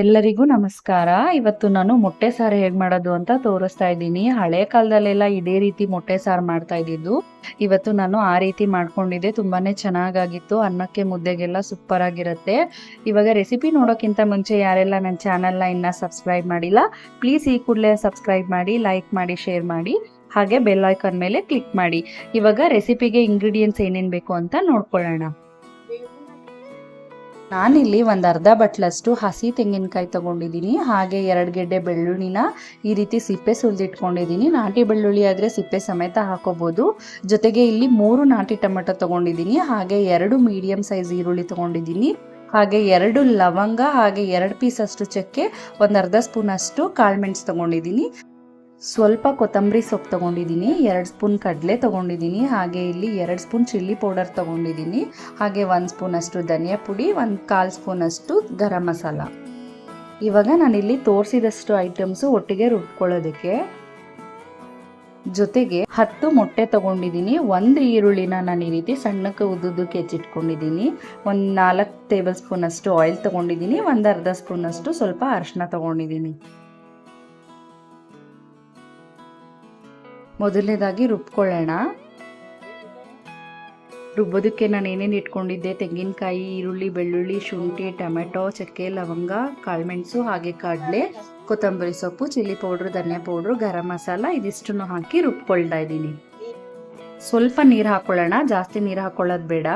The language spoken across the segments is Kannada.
ಎಲ್ಲರಿಗೂ ನಮಸ್ಕಾರ. ಇವತ್ತು ನಾನು ಮೊಟ್ಟೆ ಸಾರು ಹೇಗೆ ಮಾಡೋದು ಅಂತ ತೋರಿಸ್ತಾ ಇದ್ದೀನಿ. ಹಳೆ ಕಾಲದಲ್ಲೆಲ್ಲ ಇದೇ ರೀತಿ ಮೊಟ್ಟೆ ಸಾರು ಮಾಡ್ತಾ ಇದ್ದಿದ್ದು. ಇವತ್ತು ನಾನು ಆ ರೀತಿ ಮಾಡ್ಕೊಂಡಿದ್ದೆ. ತುಂಬಾನೇ ಚೆನ್ನಾಗಾಗಿತ್ತು. ಅನ್ನಕ್ಕೆ ಮುದ್ದೆಗೆಲ್ಲ ಸೂಪರ್ ಆಗಿರುತ್ತೆ. ಇವಾಗ ರೆಸಿಪಿ ನೋಡೋಕ್ಕಿಂತ ಮುಂಚೆ ಯಾರೆಲ್ಲ ನನ್ನ ಚಾನಲ್ನ ಇನ್ನ ಸಬ್ಸ್ಕ್ರೈಬ್ ಮಾಡಿಲ್ಲ ಪ್ಲೀಸ್ ಈ ಕೂಡಲೇ ಸಬ್ಸ್ಕ್ರೈಬ್ ಮಾಡಿ ಲೈಕ್ ಮಾಡಿ ಶೇರ್ ಮಾಡಿ. ಹಾಗೆ ಬೆಲ್ ಐಕಾನ್ ಮೇಲೆ ಕ್ಲಿಕ್ ಮಾಡಿ. ಇವಾಗ ರೆಸಿಪಿಗೆ ಇಂಗ್ರೀಡಿಯೆಂಟ್ಸ್ ಏನೇನು ಬೇಕು ಅಂತ ನೋಡ್ಕೊಳ್ಳೋಣ. ನಾನಿಲ್ಲಿ ಒಂದು ಅರ್ಧ ಬಟ್ಲಷ್ಟು ಹಸಿ ತೆಂಗಿನಕಾಯಿ ತೊಗೊಂಡಿದ್ದೀನಿ, ಹಾಗೆ ಎರಡು ಗೆಡ್ಡೆ ಬೆಳ್ಳುಳ್ಳಿನ ಈ ರೀತಿ ಸಿಪ್ಪೆ ಸುಲಿದಿಟ್ಕೊಂಡಿದ್ದೀನಿ. ನಾಟಿ ಬೆಳ್ಳುಳ್ಳಿ ಆದರೆ ಸಿಪ್ಪೆ ಸಮೇತ ಹಾಕೋಬೋದು. ಜೊತೆಗೆ ಇಲ್ಲಿ ಮೂರು ನಾಟಿ ಟೊಮೆಟೊ ತಗೊಂಡಿದ್ದೀನಿ, ಹಾಗೆ ಎರಡು ಮೀಡಿಯಂ ಸೈಜ್ ಈರುಳ್ಳಿ ತೊಗೊಂಡಿದ್ದೀನಿ. ಹಾಗೆ ಎರಡು ಲವಂಗ, ಹಾಗೆ ಎರಡು ಪೀಸಷ್ಟು ಚಕ್ಕೆ, ಒಂದು ಅರ್ಧ ಸ್ಪೂನ್ ಅಷ್ಟು ಕಾಳುಮೆಣಸು ತಗೊಂಡಿದ್ದೀನಿ. ಸ್ವಲ್ಪ ಕೊತ್ತಂಬರಿ ಸೊಪ್ಪು ತಗೊಂಡಿದ್ದೀನಿ, ಎರಡು ಸ್ಪೂನ್ ಕಡಲೆ ತಗೊಂಡಿದ್ದೀನಿ, ಹಾಗೆ ಇಲ್ಲಿ ಎರಡು ಸ್ಪೂನ್ ಚಿಲ್ಲಿ ಪೌಡರ್ ತಗೊಂಡಿದ್ದೀನಿ, ಹಾಗೆ ಒಂದು ಸ್ಪೂನ್ ಅಷ್ಟು ಧನಿಯಾ ಪುಡಿ, ಒಂದು ಕಾಲು ಸ್ಪೂನ್ ಅಷ್ಟು ಗರಂ ಮಸಾಲ. ಇವಾಗ ನಾನಿಲ್ಲಿ ತೋರಿಸಿದಷ್ಟು ಐಟಮ್ಸು ಒಟ್ಟಿಗೆ ರುಬ್ಕೊಳ್ಳೋದಕ್ಕೆ. ಜೊತೆಗೆ ಹತ್ತು ಮೊಟ್ಟೆ ತಗೊಂಡಿದ್ದೀನಿ, ಒಂದು ಈರುಳ್ಳಿನ ನಾನು ಈ ರೀತಿ ಸಣ್ಣಕ್ಕೆ ಉದ್ದುದಕ್ಕೆ ಹೆಚ್ಚಿಟ್ಕೊಂಡಿದ್ದೀನಿ, ಒಂದು ನಾಲ್ಕು ಟೇಬಲ್ ಸ್ಪೂನ್ ಅಷ್ಟು ಆಯಿಲ್ ತೊಗೊಂಡಿದ್ದೀನಿ, ಒಂದು ಅರ್ಧ ಸ್ಪೂನ್ ಅಷ್ಟು ಸ್ವಲ್ಪ ಅರಿಶಿನ ತಗೊಂಡಿದ್ದೀನಿ. ಮೊದಲನೇದಾಗಿ ರುಬ್ಕೊಳ್ಳೋಣ. ರುಬ್ಬೋದಕ್ಕೆ ನಾನು ಏನೇನು ಇಟ್ಕೊಂಡಿದ್ದೆ? ತೆಂಗಿನಕಾಯಿ, ಈರುಳ್ಳಿ, ಬೆಳ್ಳುಳ್ಳಿ, ಶುಂಠಿ, ಟೊಮೆಟೊ, ಚಕ್ಕೆ, ಲವಂಗ, ಕಾಳುಮೆಣಸು, ಹಾಗೆ ಕಡಲೆ, ಕೊತ್ತಂಬರಿ ಸೊಪ್ಪು, ಚಿಲ್ಲಿ ಪೌಡ್ರ್, ಧನಿಯಾ ಪೌಡ್ರು, ಗರಂ ಮಸಾಲ, ಇದಿಷ್ಟನ್ನು ಹಾಕಿ ರುಬ್ಕೊಳ್ತಾ ಇದ್ದೀನಿ. ಸ್ವಲ್ಪ ನೀರು ಹಾಕೊಳ್ಳೋಣ. ಜಾಸ್ತಿ ನೀರು ಹಾಕೊಳ್ಳೋದು ಬೇಡ.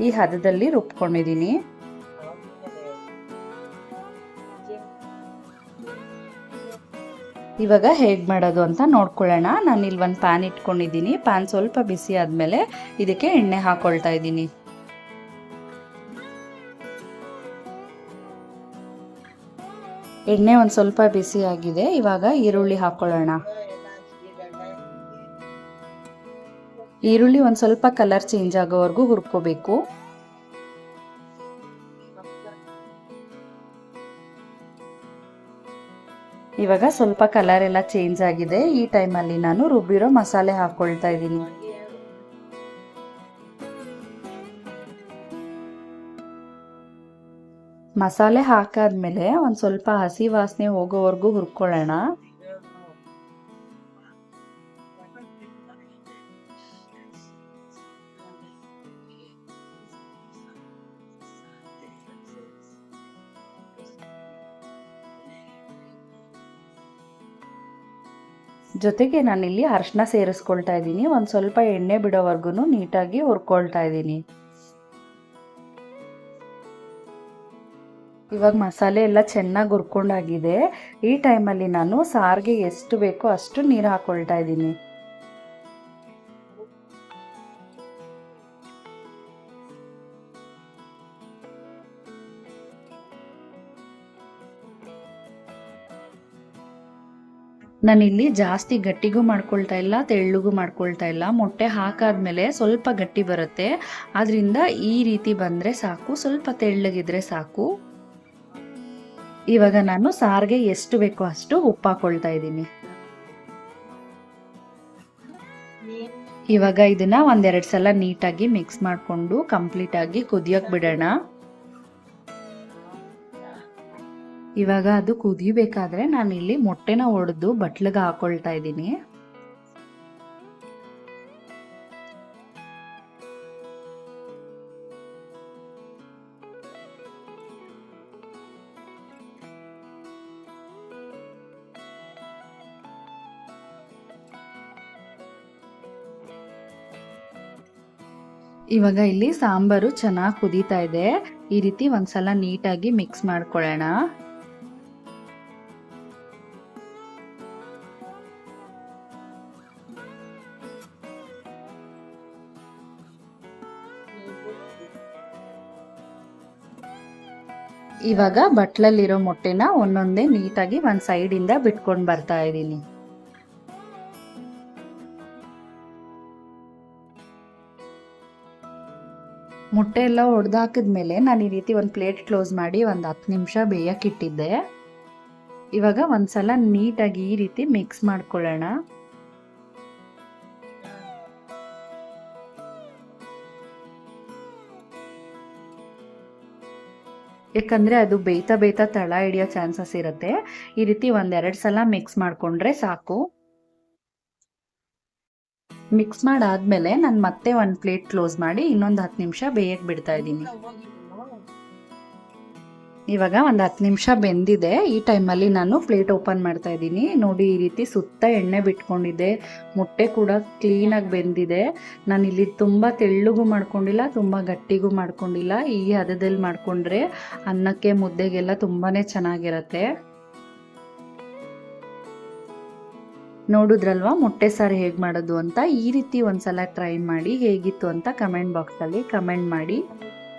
ಈ ಹದದಲ್ಲಿ ರುಬ್ಕೊಂಡಿದ್ದೀನಿ. ಇವಾಗ ಹೇಗೆ ಮಾಡೋದು ಅಂತ ನೋಡ್ಕೊಳ್ಳೋಣ. ನಾನು ಇಲ್ಲಿ ಒಂದು ಪ್ಯಾನ್ ಇಟ್ಕೊಂಡಿದ್ದೀನಿ. ಪ್ಯಾನ್ ಸ್ವಲ್ಪ ಬಿಸಿ ಆದಮೇಲೆ ಇದಕ್ಕೆ ಎಣ್ಣೆ ಹಾಕೊಳ್ತಾ ಇದ್ದೀನಿ. ಎಣ್ಣೆ ಒಂದು ಸ್ವಲ್ಪ ಬಿಸಿ ಆಗಿದೆ. ಇವಾಗ ಈರುಳ್ಳಿ ಹಾಕೊಳ್ಳೋಣ. ಈರುಳ್ಳಿ ಒಂದು ಸ್ವಲ್ಪ ಕಲರ್ ಚೇಂಜ್ ಆಗೋವರೆಗೂ ಹುರ್ಕೋಬೇಕು. ಇವಾಗ ಸ್ವಲ್ಪ ಕಲರ್ ಎಲ್ಲ ಚೇಂಜ್ ಆಗಿದೆ. ಈ ಟೈಮಲ್ಲಿ ನಾನು ರುಬ್ಬಿರೋ ಮಸಾಲೆ ಹಾಕ್ಕೊಳ್ತಾ ಇದ್ದೀನಿ. ಮಸಾಲೆ ಹಾಕಾದ್ಮೇಲೆ ಒಂದು ಸ್ವಲ್ಪ ಹಸಿ ವಾಸನೆ ಹೋಗೋವರೆಗೂ ಹುರ್ಕೊಳ್ಳೋಣ. ಜೊತೆಗೆ ನಾನಿಲ್ಲಿ ಅರಶಿನ ಸೇರಿಸ್ಕೊಳ್ತಾ ಇದ್ದೀನಿ. ಒಂದು ಸ್ವಲ್ಪ ಎಣ್ಣೆ ಬಿಡೋವರೆಗೂ ನೀಟಾಗಿ ಹುರ್ಕೊಳ್ತಾ ಇದ್ದೀನಿ. ಇವಾಗ ಮಸಾಲೆ ಎಲ್ಲ ಚೆನ್ನಾಗಿ ಹುರ್ಕೊಂಡಾಗಿದೆ. ಈ ಟೈಮಲ್ಲಿ ನಾನು ಸಾರಿಗೆ ಎಷ್ಟು ಬೇಕೋ ಅಷ್ಟು ನೀರು ಹಾಕ್ಕೊಳ್ತಾ ಇದ್ದೀನಿ. ನಾನಿಲ್ಲಿ ಜಾಸ್ತಿ ಗಟ್ಟಿಗೂ ಮಾಡ್ಕೊಳ್ತಾ ಇಲ್ಲ, ತೆಳ್ಳಗೂ ಮಾಡ್ಕೊಳ್ತಾ ಇಲ್ಲ. ಮೊಟ್ಟೆ ಹಾಕಾದ್ಮೇಲೆ ಸ್ವಲ್ಪ ಗಟ್ಟಿ ಬರುತ್ತೆ. ಆದ್ರಿಂದ ಈ ರೀತಿ ಬಂದರೆ ಸಾಕು. ಸ್ವಲ್ಪ ತೆಳ್ಳಗಿದ್ರೆ ಸಾಕು. ಇವಾಗ ನಾನು ಸಾರಿಗೆ ಎಷ್ಟು ಬೇಕೋ ಅಷ್ಟು ಉಪ್ಪು ಹಾಕೊಳ್ತಾ ಇದ್ದೀನಿ. ಇವಾಗ ಇದನ್ನ ಒಂದೆರಡು ಸಲ ನೀಟಾಗಿ ಮಿಕ್ಸ್ ಮಾಡಿಕೊಂಡು ಕಂಪ್ಲೀಟಾಗಿ ಕುದಿಯೋಕೆ ಬಿಡೋಣ. ಇವಾಗ ಅದು ಕುದಿಬೇಕಾದ್ರೆ ನಾನು ಇಲ್ಲಿ ಮೊಟ್ಟೆನ ಒಡೆದು ಬಟ್ಲಿಗೆ ಹಾಕೊಳ್ತಾ ಇದ್ದೀನಿ. ಇವಾಗ ಇಲ್ಲಿ ಸಾಂಬಾರು ಚೆನ್ನಾಗಿ ಕುದೀತಾ ಇದೆ. ಈ ರೀತಿ ಒಂದ್ಸಲ ನೀಟಾಗಿ ಮಿಕ್ಸ್ ಮಾಡ್ಕೊಳ್ಳೋಣ. ಇವಾಗ ಬಟ್ಲಲ್ಲಿರೋ ಮೊಟ್ಟೆನ ಒಂದೊಂದೇ ನೀಟಾಗಿ ಒಂದು ಸೈಡಿಂದ ಬಿಟ್ಕೊಂಡು ಬರ್ತಾ ಇದ್ದೀನಿ. ಮೊಟ್ಟೆ ಎಲ್ಲ ಒಡೆದಾಕಿದ್ಮೇಲೆ ನಾನು ಈ ರೀತಿ ಒಂದು ಪ್ಲೇಟ್ ಕ್ಲೋಸ್ ಮಾಡಿ ಒಂದು ಹತ್ತು ನಿಮಿಷ ಬೇಯಕ್ಕಿಟ್ಟಿದ್ದೆ ಇವಾಗ ಒಂದು ಸಲ ನೀಟಾಗಿ ಈ ರೀತಿ ಮಿಕ್ಸ್ ಮಾಡ್ಕೊಳ್ಳೋಣ. ಯಾಕಂದರೆ ಅದು ಬೇಯ್ತಾ ಬೇಯ್ತಾ ತಳ ಹಿಡಿಯೋ ಚಾನ್ಸಸ್ ಇರುತ್ತೆ. ಈ ರೀತಿ ಒಂದೆರಡು ಸಲ ಮಿಕ್ಸ್ ಮಾಡಿಕೊಂಡ್ರೆ ಸಾಕು. ಮಿಕ್ಸ್ ಮಾಡಾದ್ಮೇಲೆ ನಾನು ಮತ್ತೆ ಒಂದು ಪ್ಲೇಟ್ ಕ್ಲೋಸ್ ಮಾಡಿ ಇನ್ನೊಂದು ಹತ್ತು ನಿಮಿಷ ಬೇಯಕ್ಕೆ ಬಿಡ್ತಾ ಇದ್ದೀನಿ. ಇವಾಗ ಒಂದು ಹತ್ತು ನಿಮಿಷ ಬೆಂದಿದೆ. ಈ ಟೈಮಲ್ಲಿ ನಾನು ಪ್ಲೇಟ್ ಓಪನ್ ಮಾಡ್ತಾ ಇದ್ದೀನಿ. ನೋಡಿ, ಈ ರೀತಿ ಸುತ್ತ ಎಣ್ಣೆ ಬಿಟ್ಕೊಂಡಿದೆ. ಮೊಟ್ಟೆ ಕೂಡ ಕ್ಲೀನಾಗಿ ಬೆಂದಿದೆ. ನಾನು ಇಲ್ಲಿ ತುಂಬ ತೆಳ್ಳಗೂ ಮಾಡ್ಕೊಂಡಿಲ್ಲ, ತುಂಬ ಗಟ್ಟಿಗೂ ಮಾಡ್ಕೊಂಡಿಲ್ಲ. ಈ ಹದದಲ್ಲಿ ಮಾಡಿಕೊಂಡ್ರೆ ಅನ್ನಕ್ಕೆ, ಮುದ್ದೆಗೆಲ್ಲ ತುಂಬಾ ಚೆನ್ನಾಗಿರತ್ತೆ. ನೋಡಿದ್ರಲ್ವಾ, ಮೊಟ್ಟೆ ಸಾರು ಹೇಗೆ ಮಾಡೋದು ಅಂತ? ಈ ರೀತಿ ಒಂದ್ಸಲ ಟ್ರೈ ಮಾಡಿ ಹೇಗಿತ್ತು ಅಂತ ಕಮೆಂಟ್ ಬಾಕ್ಸಲ್ಲಿ ಕಮೆಂಟ್ ಮಾಡಿ.